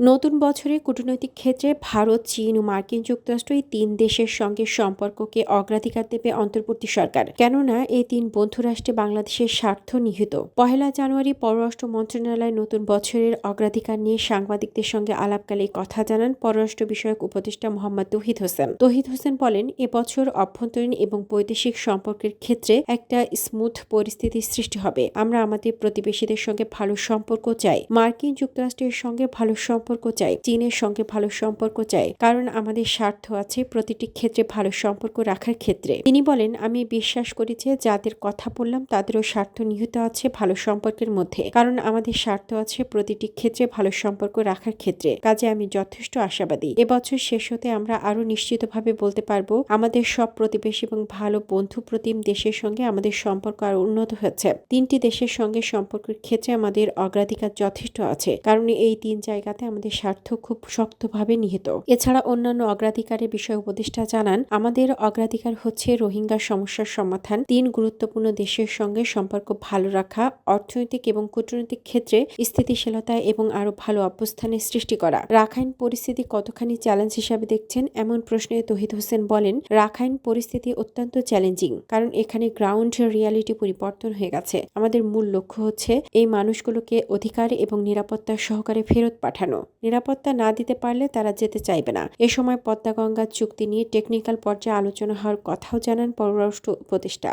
নতুন বছরে কূটনৈতিক ক্ষেত্রে ভারত, চীন ও মার্কিন যুক্তরাষ্ট্র এই তিন দেশের সঙ্গে সম্পর্ককে অগ্রাধিকার দেবে অন্তর্বর্তী সরকার। কেননা, এই তিন বন্ধুরাষ্ট্রে বাংলাদেশের স্বার্থ নিহিত। পহেলা জানুয়ারি পররাষ্ট্র মন্ত্রণালয় নতুন বছরের অগ্রাধিকার নিয়ে সাংবাদিকদের সঙ্গে আলাপকালে কথা জানান পররাষ্ট্র বিষয়ক উপদেষ্টা মোহাম্মদ তহিদ হোসেন। তহিদ হোসেন বলেন এবছর অভ্যন্তরীণ এবং বৈদেশিক সম্পর্কের ক্ষেত্রে একটা স্মুথ পরিস্থিতির সৃষ্টি হবে। আমরা আমাদের প্রতিবেশীদের সঙ্গে ভালো সম্পর্ক চাই। মার্কিন যুক্তরাষ্ট্রের সঙ্গে ভালো সম্পর্ক চাই, চীনের সঙ্গে ভালো সম্পর্ক চাই, কারণ আমাদের স্বার্থ আছে প্রতিটি ক্ষেত্রে ভালো সম্পর্ক রাখার ক্ষেত্রে। তিনি বলেন, আমি বিশ্বাস করি যে যাদের কথা বললাম তাদেরও স্বার্থ নিহিত আছে ভালো সম্পর্কের মধ্যে, কারণ আমাদের স্বার্থ আছে প্রতিটি ক্ষেত্রে ভালো সম্পর্ক রাখার ক্ষেত্রে। কাজে আমি যথেষ্ট আশাবাদী। এবছর শেষ হতে আমরা আরও নিশ্চিতভাবে বলতে পারব, আমাদের সব প্রতিবেশী এবং ভালো বন্ধু প্রতিম দেশের সঙ্গে আমাদের সম্পর্ক আরও উন্নত হচ্ছে তিনটি দেশের সঙ্গে সম্পর্কের ক্ষেত্রে আমাদের অগ্রাধিকার যথেষ্ট আছে, কারণ এই তিন জায়গাতে আমাদের স্বার্থ খুব শক্তভাবে নিহিত। এছাড়া অন্যান্য অগ্রাধিকারের বিষয়ে উপদেষ্টা জানান, আমাদের অগ্রাধিকার হচ্ছে রোহিঙ্গা সমস্যার সমাধান, তিন গুরুত্বপূর্ণ দেশের সঙ্গে সম্পর্ক ভালো রাখা, অর্থনৈতিক এবং কূটনৈতিক ক্ষেত্রে স্থিতিশীলতা এবং আরও ভালো অবস্থানের সৃষ্টি করা। রাখাইন পরিস্থিতি কতখানি চ্যালেঞ্জ হিসাবে দেখছেন, এমন প্রশ্নে তহিদ হোসেন বলেন, রাখাইন পরিস্থিতি অত্যন্ত চ্যালেঞ্জিং, কারণ এখানে গ্রাউন্ড রিয়ালিটি পরিবর্তন হয়ে গেছে। আমাদের মূল লক্ষ্য হচ্ছে এই মানুষগুলোকে অধিকার এবং নিরাপত্তা সহকারে ফেরত পাঠানো। নিরাপত্তা না দিতে পারলে তারা যেতে চাইবে না। এ সময় পদ্মা গঙ্গা চুক্তি নিয়ে টেকনিক্যাল পর্যায়ে আলোচনা হওয়ার কথাও জানান পররাষ্ট্র উপদেষ্টা।